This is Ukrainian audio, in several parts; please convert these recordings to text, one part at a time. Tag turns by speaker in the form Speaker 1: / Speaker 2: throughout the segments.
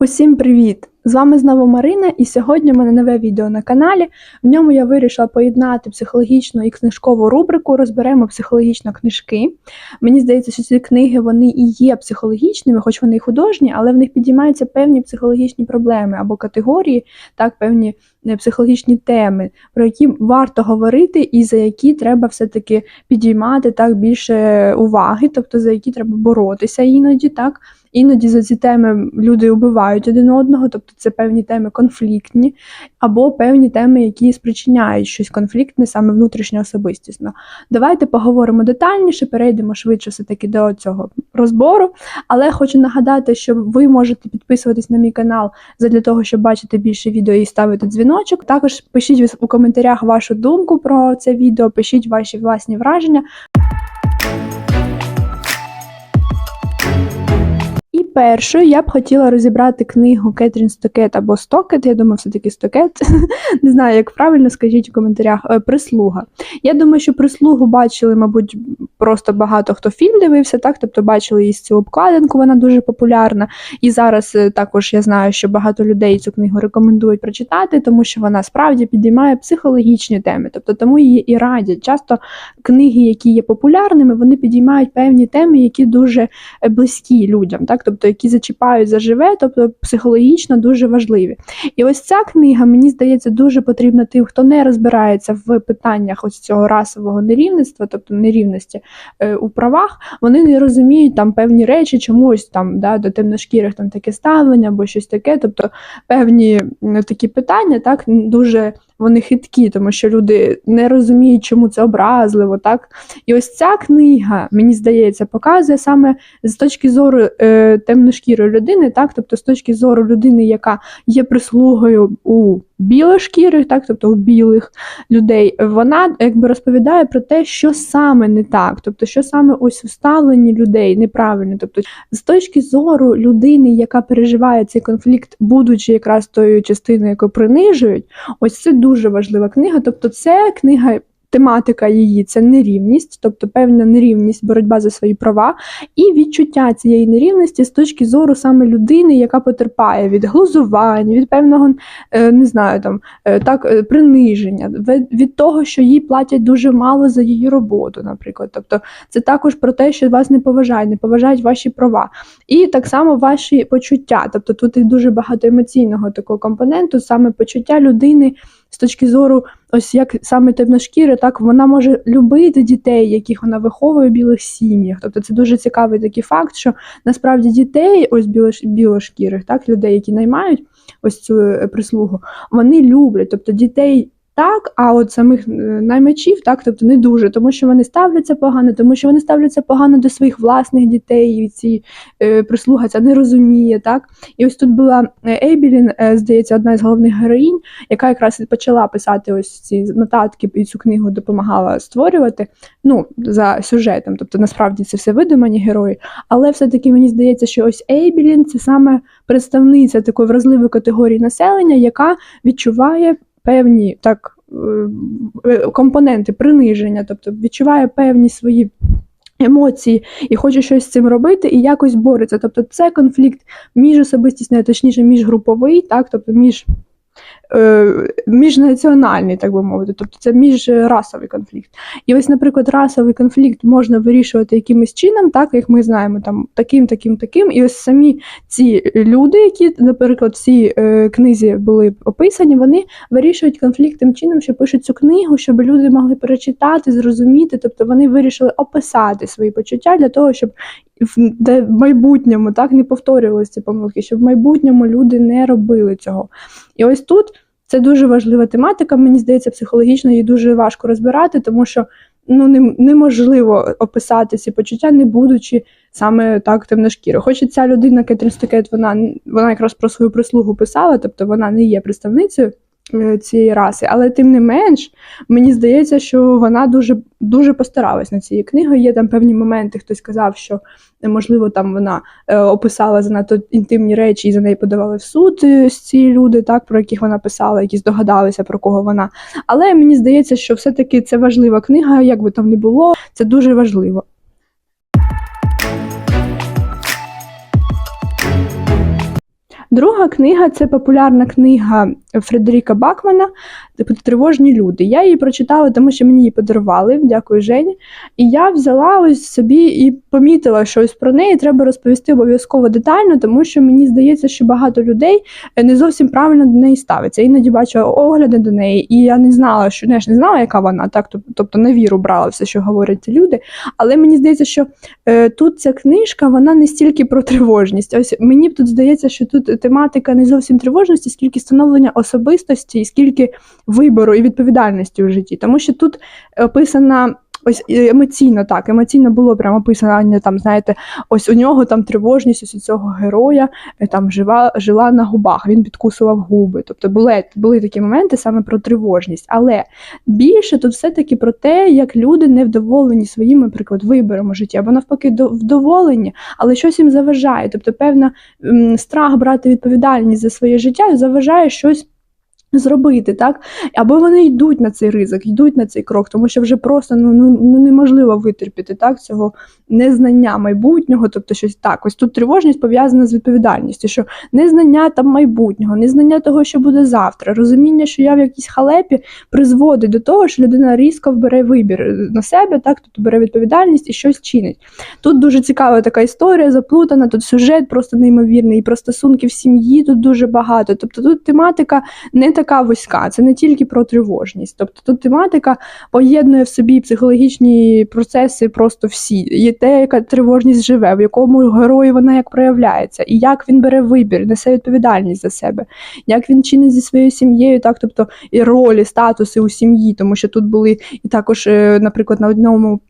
Speaker 1: Усім привіт! З вами знову Марина, і сьогодні у мене нове відео на каналі. В ньому я вирішила поєднати психологічну і книжкову рубрику. Розберемо психологічно книжки. Мені здається, що ці книги вони і є психологічними, хоч вони і художні, але в них підіймаються певні психологічні проблеми або категорії, так, певні е, психологічні теми, про які варто говорити, і за які треба все-таки підіймати так більше уваги, тобто за які треба боротися іноді так. Іноді за ці теми люди убивають один одного, тобто це певні теми конфліктні, або певні теми, які спричиняють щось конфліктне, саме внутрішньо особистісно. Давайте поговоримо детальніше, перейдемо швидше все-таки до цього розбору. Але хочу нагадати, що ви можете підписуватись на мій канал для того, щоб бачити більше відео і ставити дзвіночок. Також пишіть у коментарях вашу думку про це відео, пишіть ваші власні враження. Першою я б хотіла розібрати книгу Кетрін Стокет або Стокет. Я думаю, все-таки Стокет. Не знаю, як правильно скажіть у коментарях. Е, Прислуга. Я думаю, що прислугу бачили, мабуть, просто багато хто фільм дивився, так? Тобто бачили її цю обкладинку, вона дуже популярна. І зараз е, також я знаю, що багато людей цю книгу рекомендують прочитати, тому що вона справді підіймає психологічні теми. Тобто тому її і радять. Часто книги, які є популярними, вони підіймають певні теми, які дуже е, близькі людям, так? тобто які зачіпають заживе, тобто психологічно дуже важливі. І ось ця книга, мені здається, дуже потрібна тим, хто не розбирається в питаннях ось цього расового нерівництва, тобто нерівності е, у правах, вони не розуміють там певні речі, чомусь там да, до темношкірих там таке ставлення або щось таке. Тобто певні м, такі питання так дуже вони хиткі, тому що люди не розуміють, чому це образливо. так. І ось ця книга, мені здається, показує саме з точки зору е, темношкірої людини, так, тобто з точки зору людини, яка є прислугою у білошкірих, так, тобто у білих людей, вона якби розповідає про те, що саме не так, тобто, що саме ось у ставленні людей неправильно. Тобто, з точки зору людини, яка переживає цей конфлікт, будучи якраз тою частиною, яку принижують, ось це дуже важлива книга. Тобто, це книга. Тематика її це нерівність, тобто певна нерівність, боротьба за свої права, і відчуття цієї нерівності з точки зору саме людини, яка потерпає від глузування, від певного е, не знаю, там е, так е, приниження, від того, що їй платять дуже мало за її роботу, наприклад. Тобто, це також про те, що вас не поважають, не поважають ваші права, і так само ваші почуття. Тобто тут і дуже багато емоційного такого компоненту, саме почуття людини з точки зору, ось як саме темношкіри, так вона може любити дітей, яких вона виховує в білих сім'ях. Тобто це дуже цікавий такий факт, що насправді дітей, ось білош, білошкірих, так, людей, які наймають ось цю е, прислугу, вони люблять, тобто дітей. Так, а от самих е, наймачів, так, тобто не дуже, тому що вони ставляться погано, тому що вони ставляться погано до своїх власних дітей, і ці е, прислуга це не розуміє, так. І ось тут була Ейбілін, е, здається, одна з головних героїнь, яка якраз почала писати ось ці нотатки і цю книгу допомагала створювати. Ну, за сюжетом. Тобто, насправді це все видумані герої. Але все-таки мені здається, що ось Ейбілін це саме представниця такої вразливої категорії населення, яка відчуває певні так е, компоненти приниження, тобто відчуває певні свої. Емоції і хоче щось з цим робити, і якось бореться. Тобто це конфлікт між особистісною, точніше міжгруповий, так, тобто між, е, міжнаціональний, так би мовити, тобто це міжрасовий конфлікт. І ось, наприклад, расовий конфлікт можна вирішувати якимось чином, так як ми знаємо, там таким, таким, таким. І ось самі ці люди, які, наприклад, в цій е, книзі були описані, вони вирішують конфлікт тим чином, що пишуть цю книгу, щоб люди могли перечитати, зрозуміти. Тобто вони вирішили описати свої почуття для того, щоб де в майбутньому так не повторювалися ці помилки, щоб в майбутньому люди не робили цього. І ось тут це дуже важлива тематика. Мені здається, психологічно її дуже важко розбирати, тому що ну нем- неможливо описати ці почуття, не будучи саме так темношкіро. Хоч ця людина, Кетрін Стокет, вона вона якраз про свою прислугу писала, тобто вона не є представницею цієї раси, але тим не менш, мені здається, що вона дуже дуже постаралась над цією книгою. Є там певні моменти, хтось сказав, що е, можливо там вона е, описала занадто інтимні речі і за неї подавали в суд е, ось ці люди, так про яких вона писала, які здогадалися про кого вона. Але мені здається, що все-таки це важлива книга, як би там не було, це дуже важливо. Друга книга це популярна книга Фредеріка Бакмана типу Тривожні люди. Я її прочитала, тому що мені її подарували. Дякую, Жені. І я взяла ось собі і помітила щось про неї. Треба розповісти обов'язково детально, тому що мені здається, що багато людей не зовсім правильно до неї ставиться. Іноді бачу огляди до неї, і я не знала, що не ж не знала, яка вона, так тобто на віру брала все, що говорять ці люди. Але мені здається, що е, тут ця книжка вона не стільки про тривожність. Ось мені тут здається, що тут тематика не зовсім тривожності, скільки становлення особистості, і скільки вибору і відповідальності у житті. Тому що тут описана ось емоційно так, емоційно було прямо описано, там, знаєте, ось у нього там тривожність ось у цього героя е, там жива, жила на губах, він підкусував губи. Тобто були були такі моменти саме про тривожність. Але більше тут все-таки про те, як люди невдоволені своїм, наприклад, вибором у житті, або навпаки, вдоволені, але щось їм заважає. Тобто, певна страх брати відповідальність за своє життя заважає щось зробити, так? Або вони йдуть на цей ризик, йдуть на цей крок, тому що вже просто ну, ну, ну неможливо витерпіти так, цього незнання майбутнього, тобто щось так. Ось тут тривожність пов'язана з відповідальністю, що незнання там майбутнього, незнання того, що буде завтра, розуміння, що я в якійсь халепі призводить до того, що людина різко бере вибір на себе, так, тобто бере відповідальність і щось чинить. Тут дуже цікава така історія, заплутана, тут сюжет просто неймовірний, і про стосунки в сім'ї тут дуже багато. Тобто тут тематика не така така вузька, це не тільки про тривожність. Тобто тут тематика поєднує в собі психологічні процеси просто всі. Є те, яка тривожність живе, в якому герої вона як проявляється, і як він бере вибір, несе відповідальність за себе, як він чинить зі своєю сім'єю, так тобто і ролі, статуси у сім'ї, тому що тут були і також, е, наприклад, на одному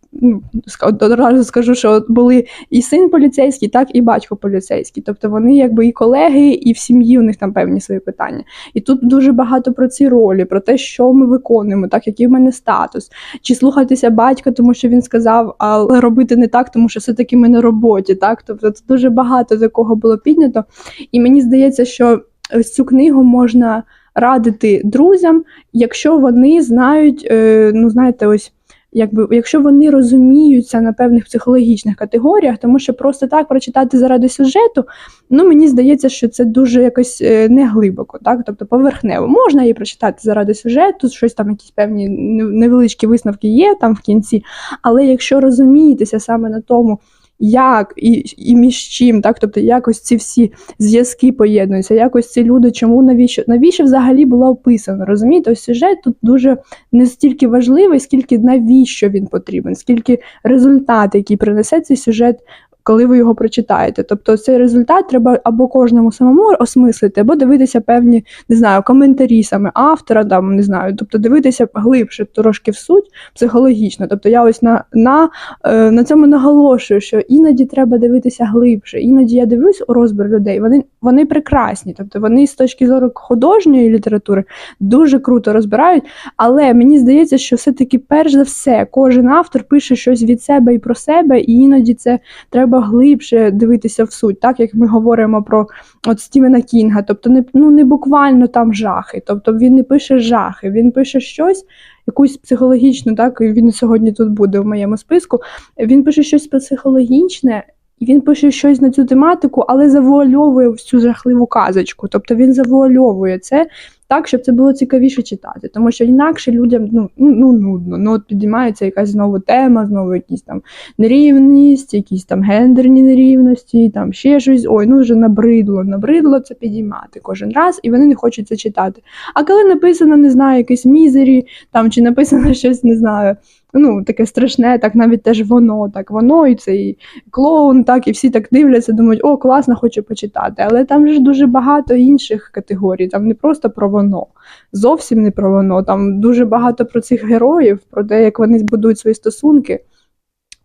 Speaker 1: одразу скажу, що були і син поліцейський, так і батько поліцейський. Тобто вони якби і колеги, і в сім'ї у них там певні свої питання. І тут дуже багато про ці ролі, про те, що ми виконуємо, так який в мене статус, чи слухатися батька, тому що він сказав, але робити не так, тому що все-таки ми на роботі. Так, тобто це дуже багато такого було піднято. І мені здається, що ось цю книгу можна радити друзям, якщо вони знають, е, ну знаєте, ось якби якщо вони розуміються на певних психологічних категоріях, тому що просто так прочитати заради сюжету, ну мені здається, що це дуже якось е, неглибоко, так тобто поверхнево. Можна її прочитати заради сюжету, щось там, якісь певні невеличкі висновки є там в кінці. Але якщо розумієтеся саме на тому як і і між чим, так тобто якось ці всі зв'язки поєднуються, якось ці люди, чому навіщо навіщо взагалі було описано? Розумієте, ось сюжет тут дуже не стільки важливий, скільки навіщо він потрібен, скільки результат, який принесе цей сюжет коли ви його прочитаєте. Тобто цей результат треба або кожному самому осмислити, або дивитися певні, не знаю, коментарі саме автора, там не знаю, тобто дивитися глибше трошки в суть психологічно. Тобто я ось на на, е, на цьому наголошую, що іноді треба дивитися глибше. Іноді я дивлюсь у розбір людей. Вони вони прекрасні, тобто вони з точки зору художньої літератури дуже круто розбирають. Але мені здається, що все-таки, перш за все, кожен автор пише щось від себе і про себе, і іноді це треба треба глибше дивитися в суть, так як ми говоримо про от Стівена Кінга, тобто не ну не буквально там жахи, тобто він не пише жахи, він пише щось, якусь психологічну, так він сьогодні тут буде в моєму списку. Він пише щось психологічне. Він пише щось на цю тематику, але завуальовує всю жахливу казочку. Тобто він завуальовує це так, щоб це було цікавіше читати. Тому що інакше людям ну, ну, ну нудно. Ну, от підіймається якась знову тема, знову якісь там нерівність, якісь там гендерні нерівності, там ще щось. Ой, ну вже набридло, набридло це підіймати кожен раз, і вони не хочуть це читати. А коли написано, не знаю, якісь мізері, там чи написано щось, не знаю ну, таке страшне, так навіть теж воно, так воно, і цей клоун, так, і всі так дивляться, думають, о, класно, хочу почитати. Але там ж дуже багато інших категорій, там не просто про воно, зовсім не про воно. Там дуже багато про цих героїв, про те, як вони будують свої стосунки.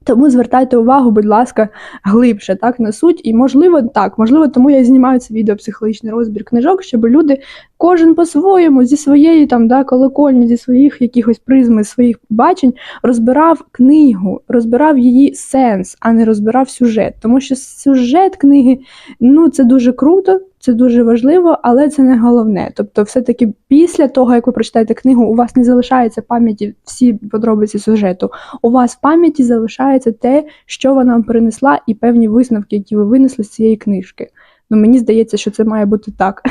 Speaker 1: Тому звертайте увагу, будь ласка, глибше так на суть. І можливо, так, можливо, тому я знімаю це відео психологічний розбір книжок, щоб люди кожен по-своєму зі своєї там да, колокольні, зі своїх якихось призми, своїх бачень розбирав книгу, розбирав її сенс, а не розбирав сюжет. Тому що сюжет книги ну це дуже круто. Це дуже важливо, але це не головне. Тобто, все-таки після того, як ви прочитаєте книгу, у вас не залишається пам'яті всі подробиці сюжету. У вас в пам'яті залишається те, що вона вам принесла, і певні висновки, які ви винесли з цієї книжки. Ну мені здається, що це має бути так.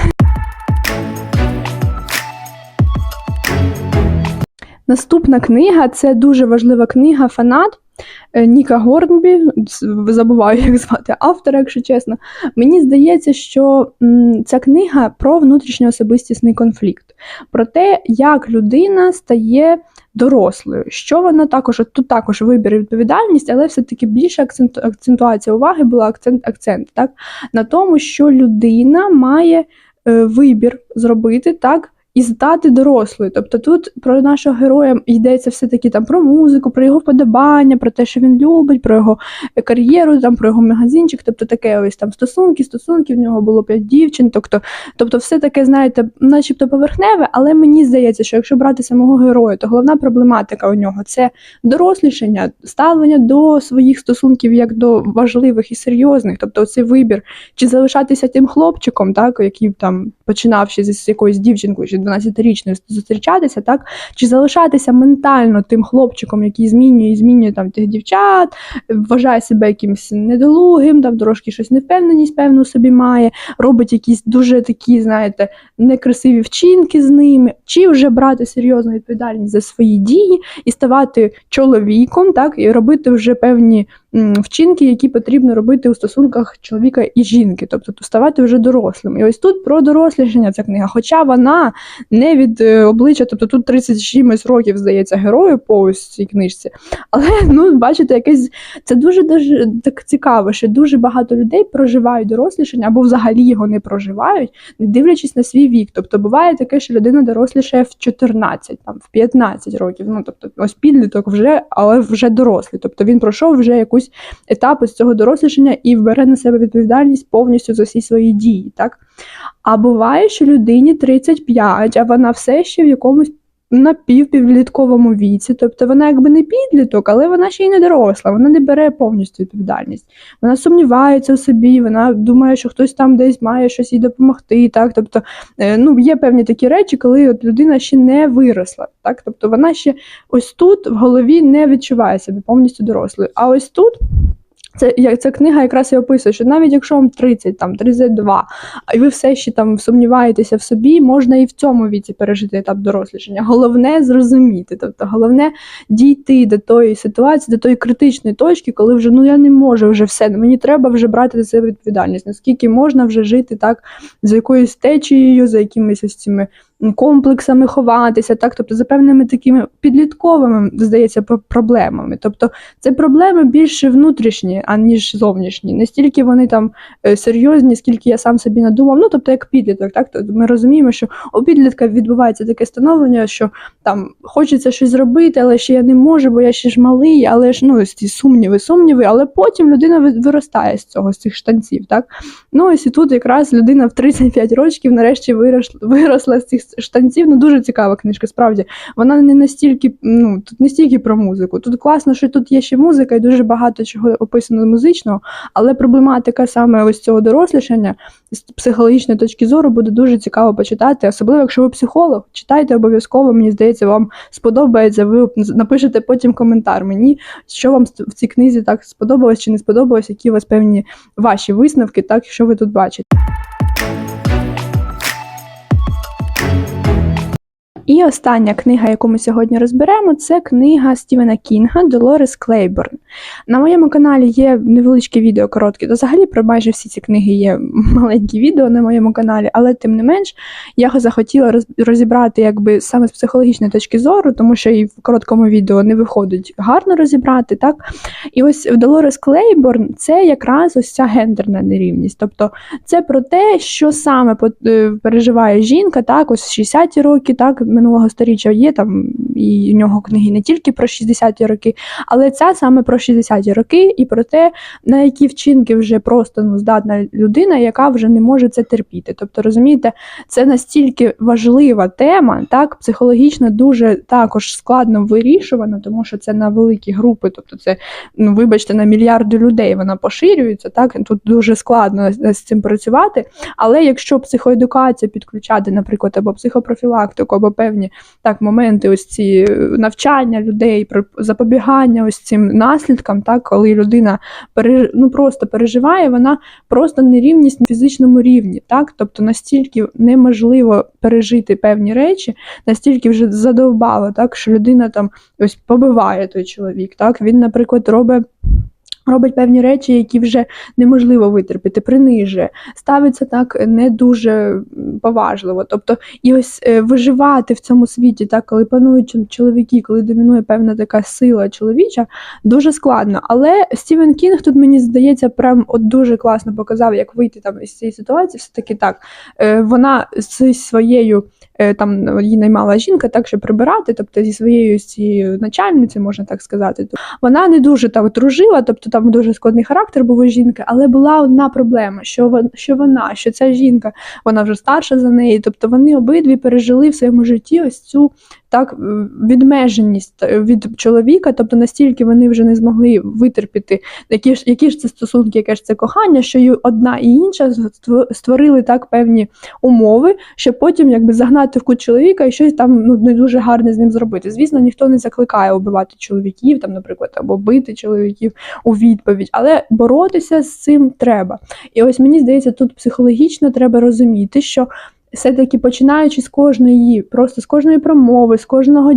Speaker 1: Наступна книга це дуже важлива книга Фанат Ніка Горнбі. Забуваю, як звати автора, якщо чесно. Мені здається, що ця книга про внутрішньоособистісний конфлікт, про те, як людина стає дорослою. Що вона також, тут також вибір і відповідальність, але все-таки більше акцент, акцентуація уваги була акцент, акцент так, на тому, що людина має е, вибір зробити так. І стати дорослою. Тобто тут про нашого героя йдеться все-таки там про музику, про його вподобання, про те, що він любить, про його кар'єру, там про його магазинчик, тобто таке ось там стосунки, стосунки, в нього було п'ять дівчин. Тобто, тобто, все таке, знаєте, начебто поверхневе, але мені здається, що якщо брати самого героя, то головна проблематика у нього це дорослішання, ставлення до своїх стосунків як до важливих і серйозних. Тобто, цей вибір, чи залишатися тим хлопчиком, так, який там починав ще з якоюсь дівчинкою, ще 12-річною зустрічатися, так, чи залишатися ментально тим хлопчиком, який змінює і змінює там тих дівчат, вважає себе якимось недолугим, там трошки щось невпевненість певну собі має, робить якісь дуже такі, знаєте, некрасиві вчинки з ними, чи вже брати серйозну відповідальність за свої дії і ставати чоловіком, так, і робити вже певні вчинки, які потрібно робити у стосунках чоловіка і жінки, тобто ставати вже дорослим. І ось тут про дорослішання ця книга, хоча вона не від е, обличчя, тобто тут 30 чимось років, здається, герою по цій книжці. Але ну, бачите, якесь це дуже дуже так цікаво, що дуже багато людей проживають дорослішання або взагалі його не проживають, не дивлячись на свій вік. Тобто буває таке, що людина дорослішає в 14, там, в 15 років. Ну тобто, ось підліток вже, але вже дорослий. Тобто він пройшов вже якусь етап з цього дорослішання і бере на себе відповідальність повністю за всі свої дії. так? А буває, що людині 35, а вона все ще в якомусь напівпівлітковому віці, тобто вона якби не підліток, але вона ще й не доросла, вона не бере повністю відповідальність. Вона сумнівається в собі, вона думає, що хтось там десь має щось їй допомогти. Так? Тобто, е, ну, є певні такі речі, коли от людина ще не виросла. Так? Тобто вона ще ось тут в голові не відчуває себе повністю дорослою. А ось тут. Це як ця книга якраз і описує, що навіть якщо вам 30, там 32, і ви все ще там сумніваєтеся в собі, можна і в цьому віці пережити етап дорослішання. Головне зрозуміти, тобто головне дійти до тої ситуації, до тої критичної точки, коли вже ну я не можу вже все. Мені треба вже брати на себе відповідальність. Наскільки можна вже жити так за якоюсь течією, за якимись ось цими комплексами ховатися, так, тобто за певними такими підлітковими, здається, проблемами. Тобто це проблеми більше внутрішні, аніж зовнішні. Не стільки вони там е, серйозні, скільки я сам собі надумав. Ну, тобто, як підліток, так тобто ми розуміємо, що у підлітка відбувається таке становлення, що там хочеться щось зробити, але ще я не можу, бо я ще ж малий, але ж ну, ці сумніви, сумніви, але потім людина виростає з цього, з цих штанців. так. Ну, ось і тут якраз людина в 35 років нарешті виросла, виросла з цих штанців. Ну дуже цікава книжка. Справді вона не настільки, ну тут не стільки про музику. Тут класно, що тут є ще музика, і дуже багато чого описано музичного, але проблематика саме ось цього дорослішання з психологічної точки зору буде дуже цікаво почитати. Особливо, якщо ви психолог, читайте обов'язково. Мені здається, вам сподобається. Ви напишете потім коментар мені, що вам в цій книзі так сподобалось чи не сподобалось, які у вас певні ваші висновки, так що ви тут бачите. І остання книга, яку ми сьогодні розберемо, це книга Стівена Кінга Долорес Клейборн. На моєму каналі є невеличкі відео короткі, то взагалі про майже всі ці книги є маленькі відео на моєму каналі, але тим не менш я захотіла розібрати якби саме з психологічної точки зору, тому що і в короткому відео не виходить гарно розібрати. так? І ось в Долорес Клейборн це якраз ось ця гендерна нерівність. Тобто це про те, що саме е, переживає жінка, так, ось 60-ті роки, так минулого сторіччя є там і у нього книги не тільки про 60-ті роки, але ця саме про 60-ті роки і про те, на які вчинки вже просто ну, здатна людина, яка вже не може це терпіти. Тобто, розумієте, це настільки важлива тема, так психологічно дуже також складно вирішувана, тому що це на великі групи, тобто це, ну вибачте, на мільярди людей вона поширюється. Так тут дуже складно з цим працювати. Але якщо психоедукація підключати, наприклад, або психопрофілактику, або певні так моменти ось ці навчання людей, запобігання ось цим наслідкам, так, коли людина пере, ну, просто переживає, вона просто нерівність на фізичному рівні. Так? Тобто настільки неможливо пережити певні речі, настільки вже задовбало, так, що людина там ось побиває той чоловік. Так? Він, наприклад, робить. Робить певні речі, які вже неможливо витерпіти, принижує, ставиться так не дуже поважливо. Тобто, і ось е, виживати в цьому світі, так коли панують чоловіки, коли домінує певна така сила чоловіча, дуже складно. Але Стівен Кінг тут мені здається, прям от дуже класно показав, як вийти там із цієї ситуації. Все таки так е, вона зі своєю там її наймала жінка, так щоб прибирати, тобто зі своєю цією начальницею, можна так сказати. Вона не дуже так дружила, тобто там дуже складний характер був у жінки, але була одна проблема: що вона, що вона, що ця жінка, вона вже старша за неї. Тобто вони обидві пережили в своєму житті ось цю так відмеженість е, від чоловіка, тобто настільки вони вже не змогли витерпіти, які ж які ж це стосунки, яке ж це кохання, що і одна і інша створили так певні умови, щоб потім якби загнати в кут чоловіка і щось там ну не дуже гарне з ним зробити. Звісно, ніхто не закликає убивати чоловіків, там, наприклад, або бити чоловіків у відповідь, але боротися з цим треба. І ось мені здається, тут психологічно треба розуміти, що все-таки починаючи з кожної, просто з кожної промови, з кожного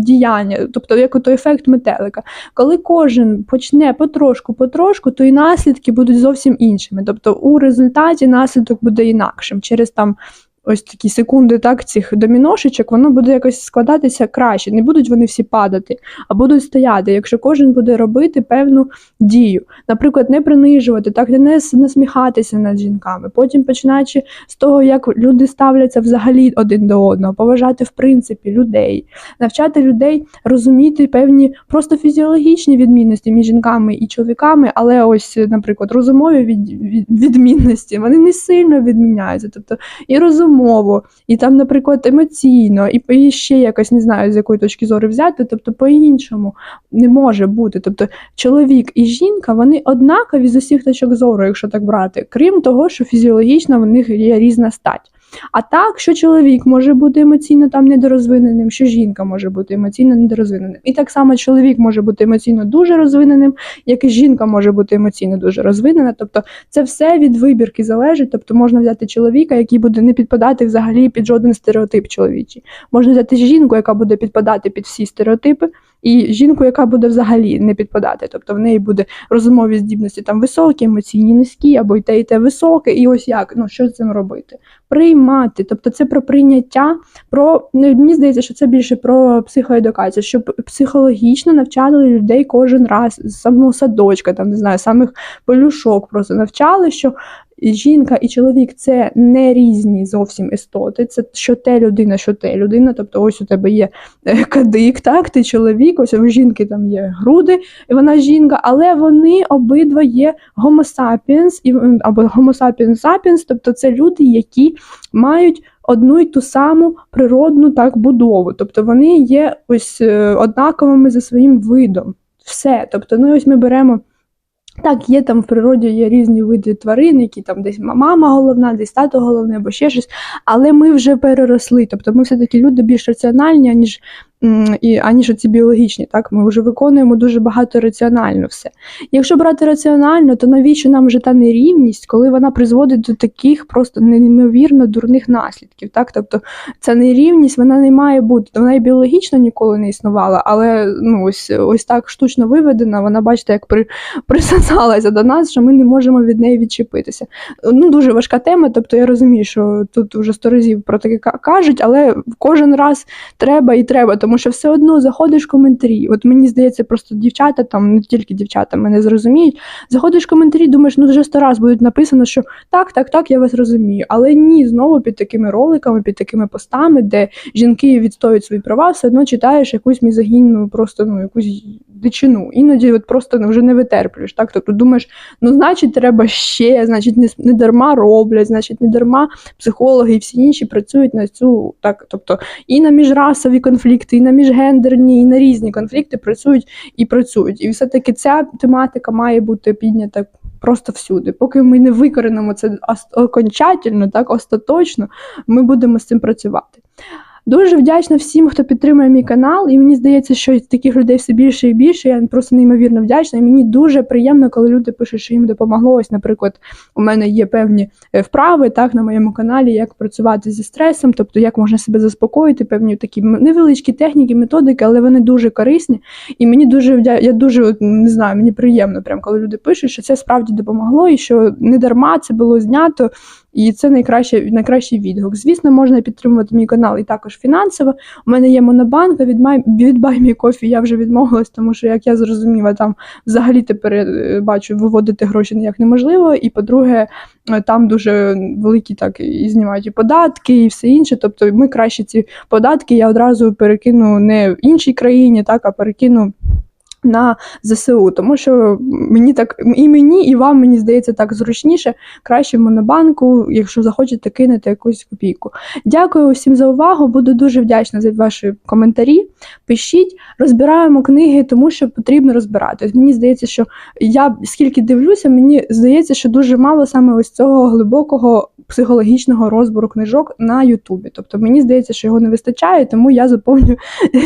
Speaker 1: діяння, тобто як той ефект метелика, коли кожен почне потрошку, потрошку, то і наслідки будуть зовсім іншими. Тобто у результаті наслідок буде інакшим через там ось такі секунди так, цих доміношечок, воно буде якось складатися краще. Не будуть вони всі падати, а будуть стояти, якщо кожен буде робити певну дію. Наприклад, не принижувати, так не насміхатися над жінками. Потім починаючи з того, як люди ставляться взагалі один до одного, поважати в принципі людей, навчати людей розуміти певні просто фізіологічні відмінності між жінками і чоловіками, але ось, наприклад, розумові від, від, відмінності вони не сильно відміняються. Тобто і розум мову, і там, наприклад, емоційно, і, і ще якось не знаю, з якої точки зору взяти, тобто по-іншому не може бути. Тобто чоловік і жінка вони однакові з усіх точок зору, якщо так брати, крім того, що фізіологічно в них є різна стать. А так, що чоловік може бути емоційно там недорозвиненим, що жінка може бути емоційно недорозвиненим. І так само чоловік може бути емоційно дуже розвиненим, як і жінка може бути емоційно дуже розвинена. Тобто це все від вибірки залежить. Тобто можна взяти чоловіка, який буде не підпадати взагалі під жоден стереотип чоловічий. Можна взяти жінку, яка буде підпадати під всі стереотипи і жінку, яка буде взагалі не підпадати. Тобто в неї буде розумові здібності там високі, емоційні, низькі, або й те, і те високе, і ось як ну що з цим робити? Приймати, тобто це про прийняття, про ну, мені здається, що це більше про психоедукацію, щоб психологічно навчали людей кожен раз з самого садочка, там не знаю, самих полюшок, просто навчали, що жінка і чоловік це не різні зовсім істоти. Це що те людина, що те людина. Тобто, ось у тебе є е, кадик, так, ти чоловік, ось у жінки там є груди, і вона жінка, але вони обидва є homo або homo sapiens, тобто це люди, які мають одну й ту саму природну так будову. Тобто вони є ось е, однаковими за своїм видом. Все. Тобто, ну ось ми беремо. Так, є там в природі є різні види тварин, які там десь мама головна, десь тато головне, або ще щось, але ми вже переросли. Тобто ми все-таки люди більш раціональні, ніж і аніж ці біологічні. Так, Ми вже виконуємо дуже багато раціонально все. Якщо брати раціонально, то навіщо нам вже та нерівність, коли вона призводить до таких просто неймовірно дурних наслідків? Так? Тобто ця нерівність вона не має бути. Вона і біологічно ніколи не існувала, але ну, ось ось так штучно виведена, вона, бачите, як при, присосалася до нас, що ми не можемо від неї відчепитися. Ну, Дуже важка тема, тобто я розумію, що тут вже сто разів про таке кажуть, але кожен раз треба і треба. Тому тому що все одно заходиш в коментарі. От мені здається, просто дівчата, там не тільки дівчата мене зрозуміють. Заходиш в коментарі, думаєш, ну вже сто раз буде написано, що так, так, так, я вас розумію. Але ні, знову під такими роликами, під такими постами, де жінки відстоюють свої права, все одно читаєш якусь мізогінну, просто ну якусь дичину. Іноді от просто ну, вже не витерплюєш. Так, тобто думаєш, ну значить, треба ще, значить, не, не дарма роблять, значить, не дарма психологи і всі інші працюють на цю так, тобто і на міжрасові конфлікти на міжгендерні, і на різні конфлікти працюють і працюють. І все-таки ця тематика має бути піднята просто всюди. Поки ми не викоренимо це окончательно, так остаточно, ми будемо з цим працювати. Дуже вдячна всім, хто підтримує мій канал, і мені здається, що таких людей все більше і більше. Я просто неймовірно вдячна. І мені дуже приємно, коли люди пишуть, що їм допомогло. Ось, наприклад, у мене є певні е, вправи так на моєму каналі, як працювати зі стресом, тобто як можна себе заспокоїти, певні такі невеличкі техніки, методики, але вони дуже корисні. І мені дуже вдя... я дуже не знаю, мені приємно, прям коли люди пишуть, що це справді допомогло, і що не дарма це було знято. І це найкраще, найкращий відгук. Звісно, можна підтримувати мій канал і також фінансово. У мене є монобанка від від Buy Я вже відмовилась, тому що, як я зрозуміла, там взагалі тепер е, бачу, виводити гроші ніяк неможливо. І по-друге, е, там дуже великі так і знімають і податки, і все інше. Тобто, ми краще ці податки я одразу перекину не в іншій країні, так а перекину. На ЗСУ, тому що мені так і мені, і вам мені здається так зручніше, краще в монобанку, якщо захочете кинути якусь копійку. Дякую усім за увагу. Буду дуже вдячна за ваші коментарі. Пишіть, розбираємо книги, тому що потрібно розбирати. Ось Мені здається, що я скільки дивлюся, мені здається, що дуже мало саме ось цього глибокого психологічного розбору книжок на Ютубі. Тобто мені здається, що його не вистачає, тому я заповню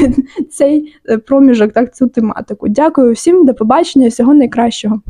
Speaker 1: цей е, проміжок, так цю тематику. Дякую всім, до побачення, всього найкращого.